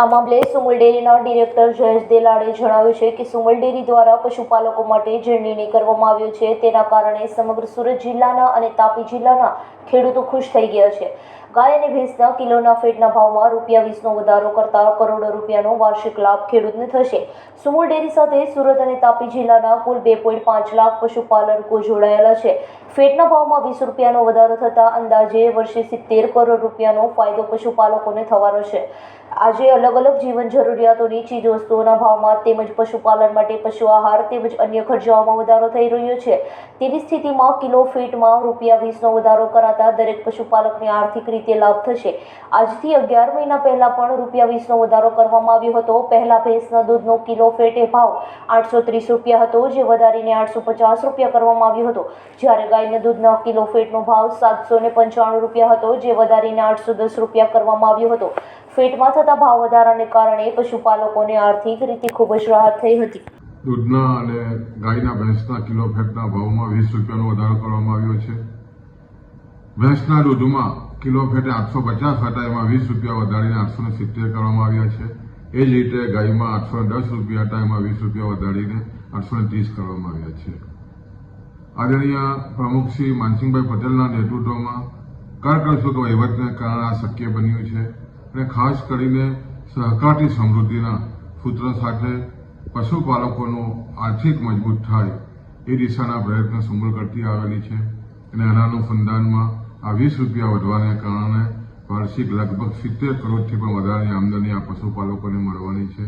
આ મામલે સુમલ ડેરીના ડિરેક્ટર જયેશ દેલાડે જણાવ્યું છે કે સુમલ ડેરી દ્વારા પશુપાલકો માટે જે નિર્ણય કરવામાં આવ્યો છે તેના કારણે સમગ્ર સુરત જિલ્લાના અને તાપી જિલ્લાના ખેડૂતો ખુશ થઈ ગયા છે. ગાય અને ભેંસના કિલોના ફેટના ભાવમાં રૂપિયા વીસનો વધારો કરતા કરોડો રૂપિયાનો વાર્ષિક લાભ ખેડૂતને થશે. સુમુલ ડેરી સાથે સુરત અને તાપી જિલ્લાના કુલ બે પોઈન્ટ પાંચ લાખ પશુપાલકો જોડાયેલા છે. ફેટના ભાવમાં વીસ રૂપિયાનો વધારો થતાં અંદાજે વર્ષે સિત્તેર કરોડ રૂપિયાનો ફાયદો પશુપાલકોને થવાનો છે. આજે અલગ અલગ અલગ જીવન જરૂરિયાતોની ચીજવસ્તુઓના ભાવમાં તેમજ પશુપાલન માટે પશુ આહાર તેમજ અન્ય ખર્ચાઓમાં વધારો થઈ રહ્યો છે. તેવી સ્થિતિમાં કિલો ફીટમાં રૂપિયા વીસનો વધારો કરાતા દરેક પશુપાલકને આર્થિક રીતે લાભ થશે. આજથી અગિયાર મહિના પહેલા પણ રૂપિયા વીસનો વધારો કરવામાં આવ્યો હતો. પહેલા ભેંસના દૂધનો કિલો ફેટે ભાવ આઠસો ત્રીસ રૂપિયા હતો, જે વધારીને આઠસો પચાસ રૂપિયા કરવામાં આવ્યો હતો. જ્યારે ગાયના દૂધના કિલો ફેટનો ભાવ સાતસો પંચાણું રૂપિયા હતો, જે વધારીને આઠસો દસ રૂપિયા કરવામાં આવ્યો હતો. ફેટમાં થતા ભાવ વધારાને કારણે પશુપાલકોને આર્થિક રીતે ખૂબ જ રાહત થઈ હતી. દૂધના અને ગાયના ભેંસના કિલો ફેટના ભાવમાં વીસ રૂપિયાનો વધારો કરવામાં આવ્યો છે. ભેંસના દૂધમાં કિલો ફેટે આઠસો પચાસ હતા એમાં વીસ રૂપિયા વધારીને આઠસો સિત્તેર કરવામાં આવ્યા છે. એ જ રીતે ગાયમાં આઠસો દસ રૂપિયા હતા એમાં વીસ રૂપિયા વધારીને આઠસો ત્રીસ કરવામાં આવ્યા છે. આદરણીય પ્રમુખ શ્રી માનસિંહભાઈ પટેલના નેતૃત્વમાં કરકસૂક વહીવટને કારણે આ શક્ય બન્યું છે. અને ખાસ કરીને સહકારી સમૃદ્ધિના સૂત્ર સાથે પશુપાલકોનું આર્થિક મજબૂત થાય એ દિશાના પ્રયત્ન સુમૂલ કરતી આવેલી છે. અને આના અનુસંધાનમાં આ વીસ રૂપિયા વધવાને કારણે વાર્ષિક લગભગ સિત્તેર કરોડથી પણ વધારાની આમદની આ પશુપાલકોને મળવાની છે.